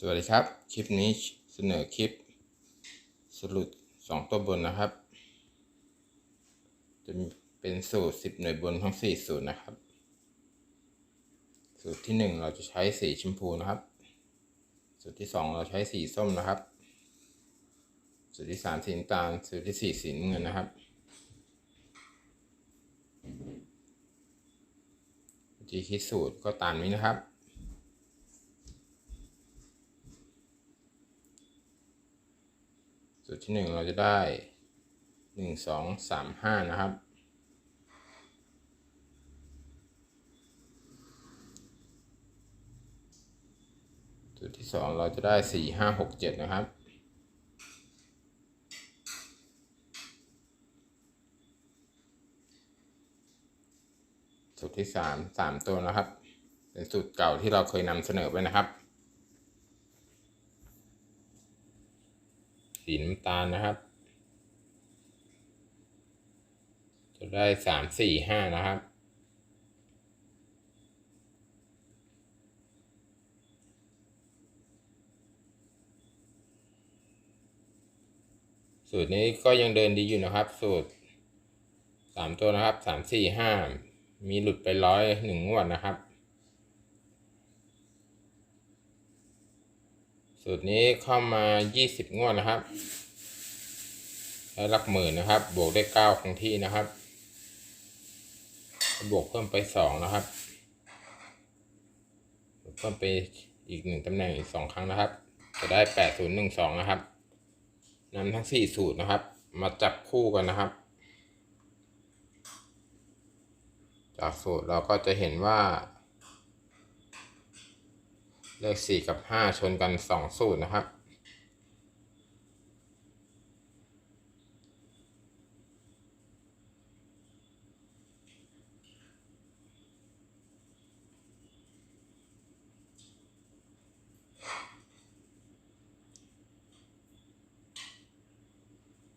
สวัสดีครับ คลิปนี้เสนอคลิป สรุปสองตัวบนนะครับ จะเป็นสูตรสิบหน่วยบนทั้งสี่สูตรนะครับ สูตรที่หนึ่งเราจะใช้สีชมพูนะครับ สูตรที่สองเราใช้สีส้มนะครับ สูตรที่สามสีน้ำตาล สูตรที่สี่สีน้ำเงินนะครับวิธีคิดสูตรก็ตามนี้นะครับ สูตรที่หนึ่งเราจะได้หนึ่งสองสามห้านะครับ สูตรที่สองเราจะได้สี่ห้าหกเจ็ดนะครับสูตรที่สามสามตัวนะครับ เป็นสูตรเก่าที่เราเคยนำเสนอไปนะครับ สีน้ำตาลนะครับ จะได้สามสี่ห้านะครับ สูตรนี้ก็ยังเดินดีอยู่นะครับ สูตรสามตัวนะครับสามสี่ห้ามีหลุดไปร้อยหนึ่งงวดนะครับ สูตรนี้เข้ามายี่สิบงวดนะครับได้หลักหมื่นนะครับ บวกได้เก้าคงที่นะครับ บวกเพิ่มไปสองนะครับบเพิ่มไปอีกหนึ่งตำแหน่งอีกสองครั้งนะครับ จะได้แปดศูนย์หนึ่งสองนะครับนำทั้งสี่สูตรนะครับ มาจับคู่กันนะครับ จากสูตรเราก็จะเห็นว่า เลขสี่กับห้าชนกันสองสูตรนะครับ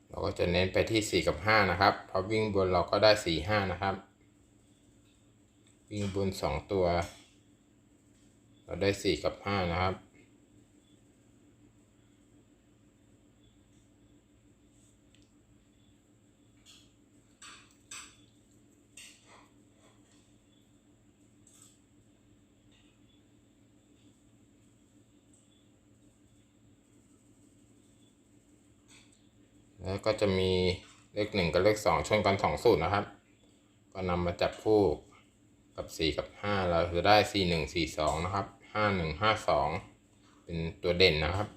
เราก็จะเน้นไปที่สี่กับห้านะครับเพราะวิ่งบนเราก็ได้สี่ห้านะครับ วิ่งบนสองตัว เราได้สี่กับห้านะครับ แล้วก็จะมีเลขหนึ่งกับเลขสองชนกันสองสูตรนะครับ ก็นำมาจับคู่กับสี่กับห้าเราจะได้สี่หนึ่งสี่สองนะครับ ห้าหนึ่งห้าสองเป็นตัวเด่นนะครับ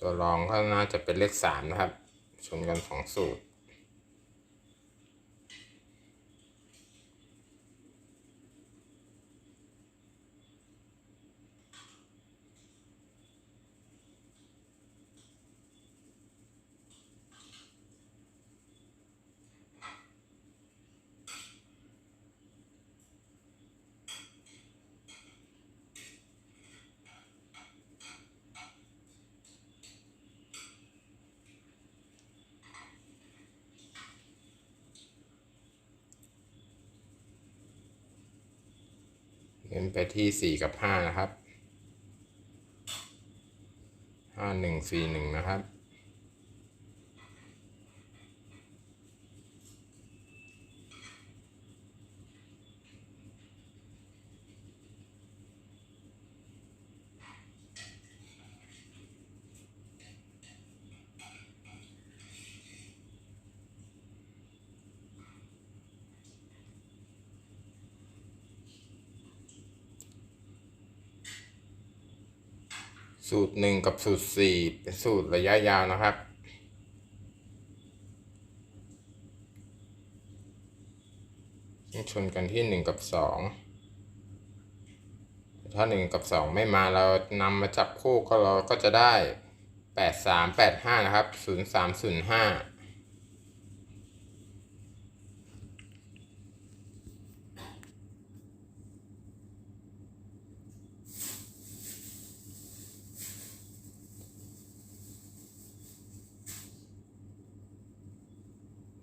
ตัวรองก็น่าจะเป็นเลขสามนะครับ ชนกันสองสูตร เน้นไปที่สี่กับห้านะครับห้าหนึ่งสี่หนึ่งนะครับ สูตร 1 กับสูตร 4 เป็นสูตรระยะยาวนะครับ ชนกันที่ 1 กับ 2 ถ้า 1 กับ 2 ไม่มาเรานำมาจับคู่ก็เราก็จะได้ 8 3 8 5 นะครับ 0 3 0 5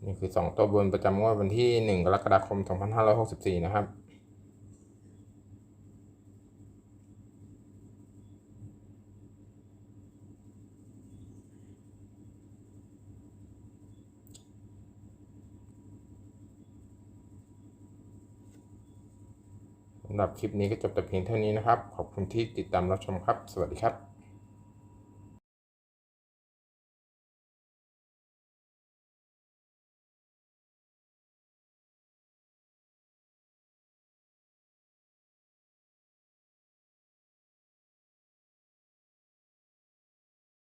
นี่คือสองตัวบนประจำงวดวันที่หนึ่งกรกฎาคมสองพันห้าร้อยหกสิบสี่นะครับ สำหรับคลิปนี้ก็จบแต่เพียงเท่านี้นะครับ ขอบคุณที่ติดตามรับชมครับ สวัสดีครับ